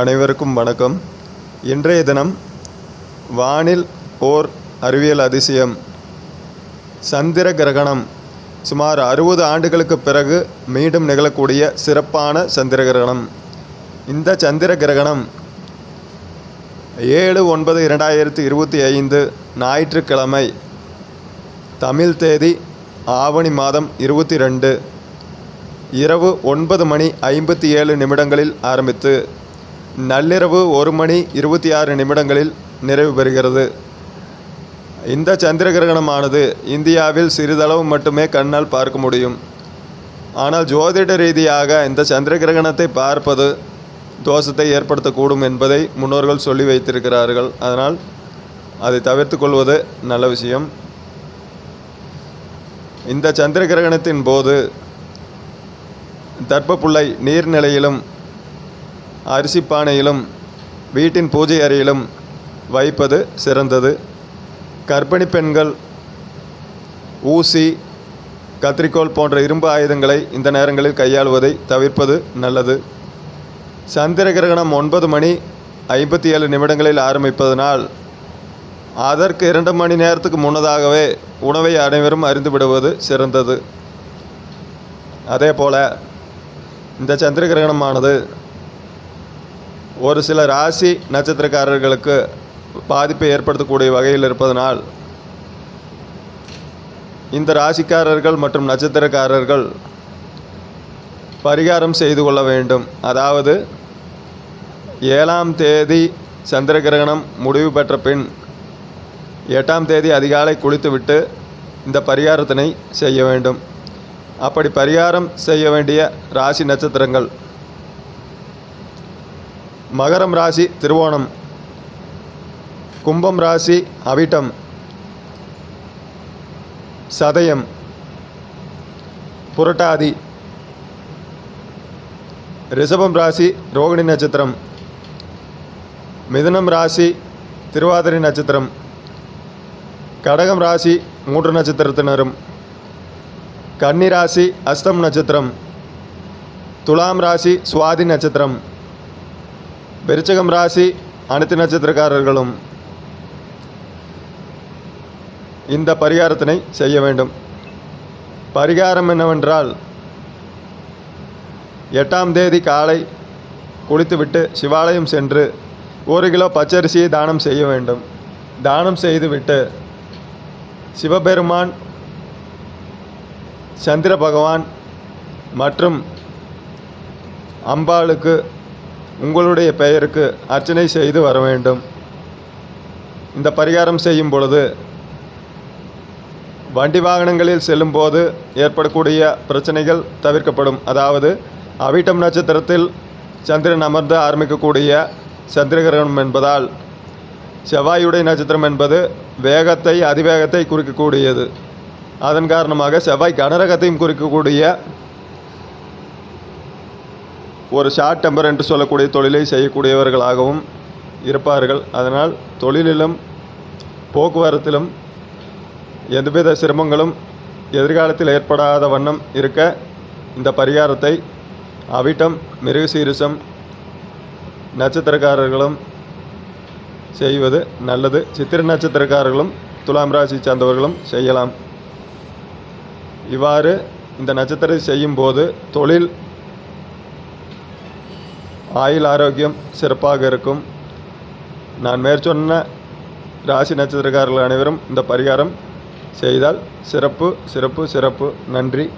அனைவருக்கும் வணக்கம். இன்றைய தினம் வானில் ஓர் அறிவியல் அதிசயம். சந்திர கிரகணம் சுமார் அறுபது ஆண்டுகளுக்கு பிறகு மீண்டும் நிகழக்கூடிய சிறப்பான சந்திர கிரகணம். இந்த சந்திர கிரகணம் ஏழு ஒன்பது இரண்டாயிரத்தி இருபத்தி ஐந்து ஞாயிற்றுக்கிழமை தமிழ் தேதி ஆவணி மாதம் இருபத்தி ரெண்டு இரவு ஒன்பது மணி ஐம்பத்தி ஏழு நிமிடங்களில் ஆரம்பித்து நள்ளிரவு ஒரு மணி இருபத்தி ஆறு நிமிடங்களில் நிறைவு பெறுகிறது. இந்த சந்திர கிரகணமானது இந்தியாவில் சிறிதளவு மட்டுமே கண்ணால் பார்க்க முடியும். ஆனால் ஜோதிட ரீதியாக இந்த சந்திர கிரகணத்தை பார்ப்பது தோஷத்தை ஏற்படுத்தக்கூடும் என்பதை முன்னோர்கள் சொல்லி வைத்திருக்கிறார்கள். அதனால் அதை தவிர்த்து கொள்வது நல்ல விஷயம். இந்த சந்திர கிரகணத்தின் போது தர்ப்பப்புள்ளை நீர்நிலையிலும் அரிசி பானையிலும் வீட்டின் பூஜை அறையிலும் வைப்பது சிறந்தது. கர்ப்பிணி பெண்கள் ஊசி கத்திரிக்கோல் போன்ற இரும்பு ஆயுதங்களை இந்த நேரங்களில் கையாளுவதை தவிர்ப்பது நல்லது. சந்திர கிரகணம் ஒன்பது மணி ஐம்பத்தி ஏழு நிமிடங்களில் ஆரம்பிப்பதனால் அதற்கு இரண்டு மணி நேரத்துக்கு முன்னதாகவே உணவை அனைவரும் அறிந்துவிடுவது சிறந்தது. அதே போல் இந்த சந்திர கிரகணமானது ஒரு சில ராசி நட்சத்திரக்காரர்களுக்கு பாதிப்பை ஏற்படுத்தக்கூடிய வகையில் இருப்பதனால் இந்த ராசிக்காரர்கள் மற்றும் நட்சத்திரக்காரர்கள் பரிகாரம் செய்து கொள்ள வேண்டும். அதாவது ஏழாம் தேதி சந்திர கிரகணம் முடிவு பெற்ற பின் எட்டாம் தேதி அதிகாலை குளித்துவிட்டு இந்த பரிகாரத்தினை செய்ய வேண்டும். அப்படி பரிகாரம் செய்ய வேண்டிய ராசி நட்சத்திரங்கள் மகரம் ராசி திருவோணம். கும்பம் ராசி அவிட்டம். சதயம். புரட்டாதி. ரிஷபம் ராசி ரோகிணி நட்சத்திரம். மிதுனம் ராசி திருவாதிரை நட்சத்திரம். கடகம் ராசி மூன்று நட்சத்திரத்தினரும். கன்னி ராசி அஸ்தம் நட்சத்திரம். துலாம் ராசி சுவாதி நட்சத்திரம். விருச்சகம் ராசி அனைத்து நட்சத்திரக்காரர்களும் இந்த பரிகாரத்தினை செய்ய வேண்டும். பரிகாரம் என்னவென்றால் எட்டாம் தேதி காலை குளித்துவிட்டு சிவாலயம் சென்று ஒரு கிலோ பச்சரிசியை தானம் செய்ய வேண்டும். தானம் செய்துவிட்டு சிவபெருமான் சந்திர பகவான் மற்றும் அம்பாளுக்கு உங்களுடைய பெயருக்கு அர்ச்சனை செய்து வர வேண்டும். இந்த பரிகாரம் செய்யும் பொழுது வண்டி வாகனங்களில் செல்லும்போது ஏற்படக்கூடிய பிரச்சனைகள் தவிர்க்கப்படும். அதாவது அவிட்டம் நட்சத்திரத்தில் சந்திரன் அமர்ந்து ஆரம்பிக்கக்கூடிய சந்திர கிரகணம் என்பதால் செவ்வாயுடைய நட்சத்திரம் என்பது வேகத்தை அதிவேகத்தை குறிக்கக்கூடியது. அதன் காரணமாக செவ்வாய் கனரகத்தையும் குறிக்கக்கூடிய ஒரு ஷார்ட் டெம்பர் என்று சொல்லக்கூடிய தொழிலை செய்யக்கூடியவர்களாகவும் இருப்பார்கள். அதனால் தொழிலிலும் போக்குவரத்திலும் எந்தவித சிரமங்களும் எதிர்காலத்தில் ஏற்படாத வண்ணம் இருக்க இந்த பரிகாரத்தை அவிட்டம் மிருகசீரிசம் நட்சத்திரக்காரர்களும் செய்வது நல்லது. சித்திர நட்சத்திரக்காரர்களும் துலாம் ராசி சார்ந்தவர்களும் செய்யலாம். இவ்வாறு இந்த நட்சத்திரத்தை செய்யும்போது தொழில் ஆயுள் ஆரோக்கியம் சிறப்பாக இருக்கும். நான் மேற்சொன்ன ராசி நட்சத்திரக்காரர்கள் அனைவரும் இந்த பரிகாரம் செய்தால் சிறப்பு சிறப்பு சிறப்பு. நன்றி.